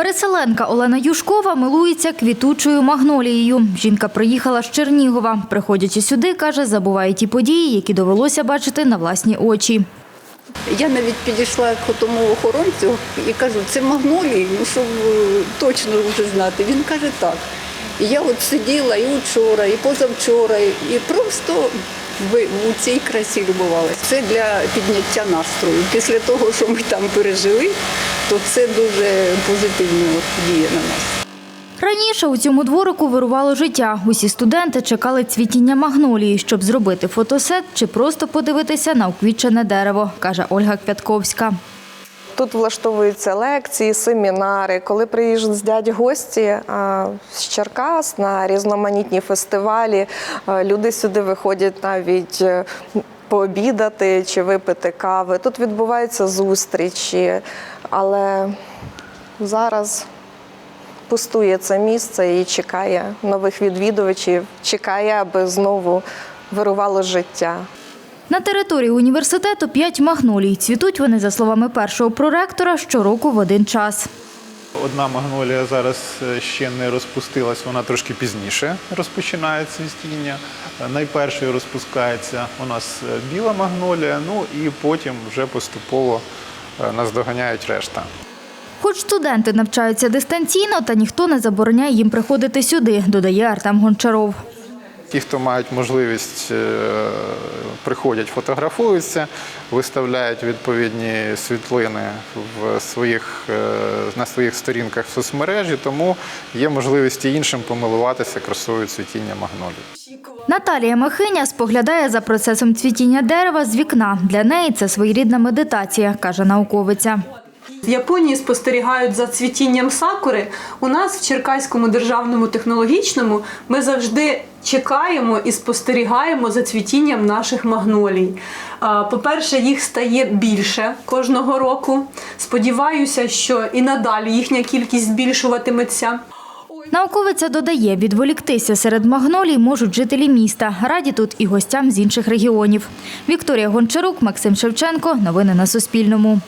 Переселенка Олена Юшкова милується квітучою магнолією. Жінка приїхала з Чернігова. Приходячи сюди, каже, забуває ті події, які довелося бачити на власні очі. Я навіть підійшла к тому охоронцю і кажу, це магнолії, ну щоб е, точно вже знати. Він каже так. І я от сиділа і вчора, і позавчора, і просто в, у цій красі любувалися. Це для підняття настрою. Після того, що ми там пережили, то це дуже позитивно діє на нас. Раніше у цьому дворику вирувало життя. Усі студенти чекали цвітіння магнолії, щоб зробити фотосет чи просто подивитися на уквітчене дерево, каже Ольга Квятковська. Тут влаштовуються лекції, семінари. Коли приїжджають гості з Черкас на різноманітні фестивалі, люди сюди виходять навіть е, пообідати чи випити кави. Тут відбуваються зустрічі, але зараз пустує це місце і чекає нових відвідувачів, чекає, аби знову вирувало життя. На території університету п'ять магнолій. Цвітуть вони, за словами першого проректора, щороку в один час. Одна магнолія зараз е, ще не розпустилась, вона трошки пізніше розпочинає цвітіння. Е, Найпершою розпускається у нас е, біла магнолія, ну і потім вже поступово е, наздоганяють решта. Хоч студенти навчаються дистанційно, та ніхто не забороняє їм приходити сюди, додає Артем Гончаров. Ті, хто мають можливість, е, приходять, фотографуються, виставляють відповідні світлини в своїх, е, на своїх сторінках в соцмережі, тому є можливість і іншим помилуватися красою цвітіння магнолії. Наталія Махиня споглядає за процесом цвітіння дерева з вікна. Для неї це своєрідна медитація, каже науковиця. В Японії спостерігають за цвітінням сакури. У нас в Черкаському державному технологічному ми завжди чекаємо і спостерігаємо за цвітінням наших магнолій. По-перше, їх стає більше кожного року. Сподіваюся, що і надалі їхня кількість збільшуватиметься. Науковиця додає, відволіктися серед магнолій можуть жителі міста. Раді тут і гостям з інших регіонів. Вікторія Гончарук, Максим Шевченко. Новини на Суспільному.